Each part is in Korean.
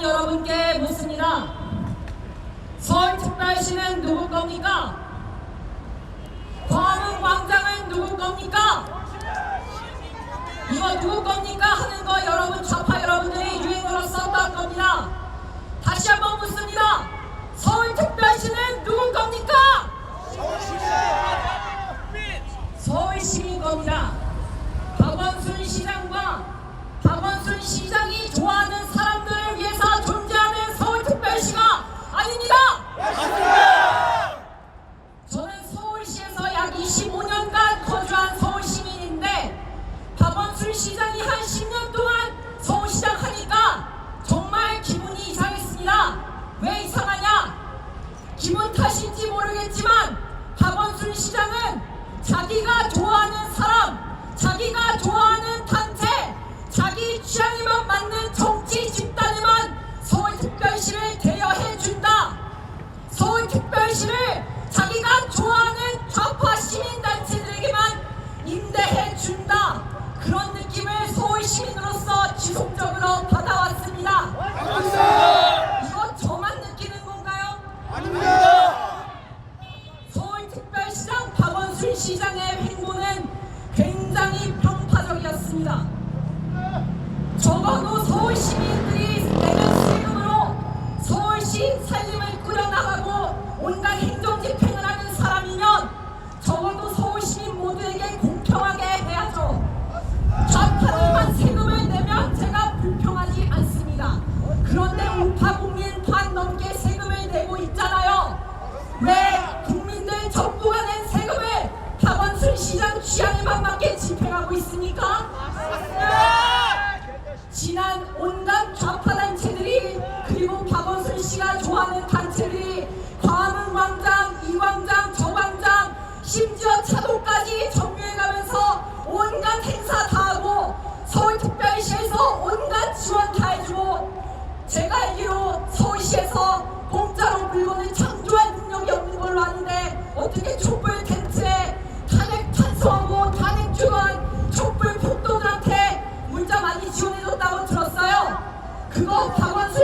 시민권 여러분께 묻습니다. 서울특별시는 누구 겁니까? 광화문 광장은 누구 겁니까? 이거 누구 겁니까? 하는 거 여러분 좌파 여러분들이 유행어로 썼던 겁니다. 다시 한번 묻습니다. 서울특별 25년간 거주한 서울 시민인데 박원순 시장이 한 10년 동안 서울시장 하니까 정말 기분이 이상했습니다. 왜 이상하냐? 기분 탓인지 모르겠지만 박원순 시장은 자기가 좋아하는 사람, 자기가 서울 시민으로서 지속적으로 받아왔습니다. 이거 저만 느끼는 건가요? 서울특별시장 박원순 시장의 행보는 굉장히 편파적이었습니다. 적어도 서울 시민들이 내는 세금으로 서울시 살림을 지난 온갖 좌파 단체들이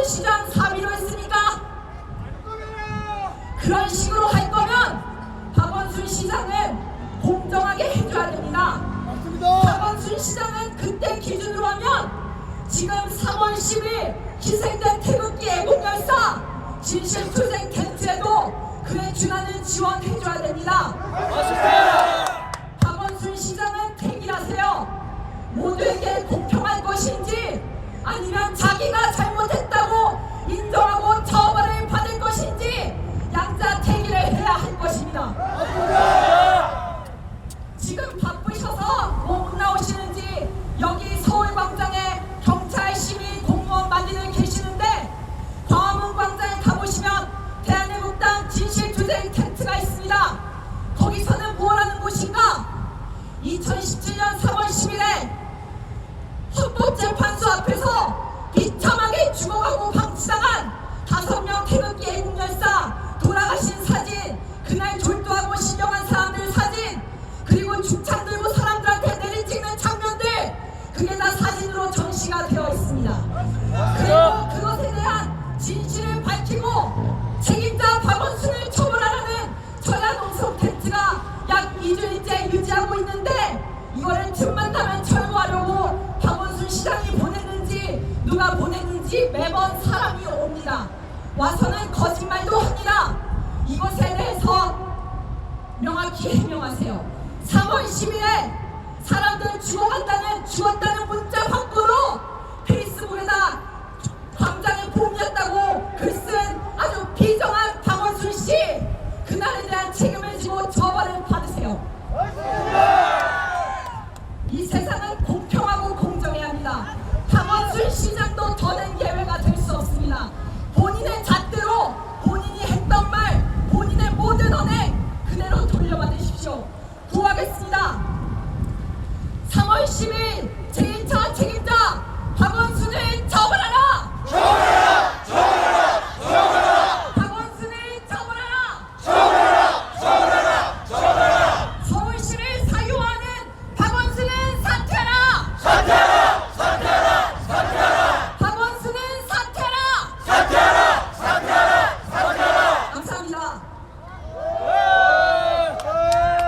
시장 사비로 했습니까? 그런 식으로 할 거면 박원순 시장은 공정하게 해줘야 됩니다. 박원순 시장은 그때 기준으로 하면 지금 3월 10일 희생된 태극기 애국열사 진실투쟁 텐트에도 그에 준하는 지원해줘야 됩니다. 2017년 3월 10일에 헌법재판소 앞에서 비참하게 죽어가고 방치당한 다섯 명 태극기 애국열사 돌아가신 사진 그날 졸도하고 실려간 사람들 사진 그리고 죽창 들고 사람들한테 내리 찍는 장면들 그게 다 사진으로 전시가 되어 있습니다. 그리고 그것에 대한 진실을 타면 철거하려고 박원순 시장이 보냈는지 누가 보냈는지 매번 사람이 옵니다. 와서는 거짓말도 합니다. 이것에 대해서 명확히 해명하세요. 3월 10일에 사람들 죽어간다는 죽었다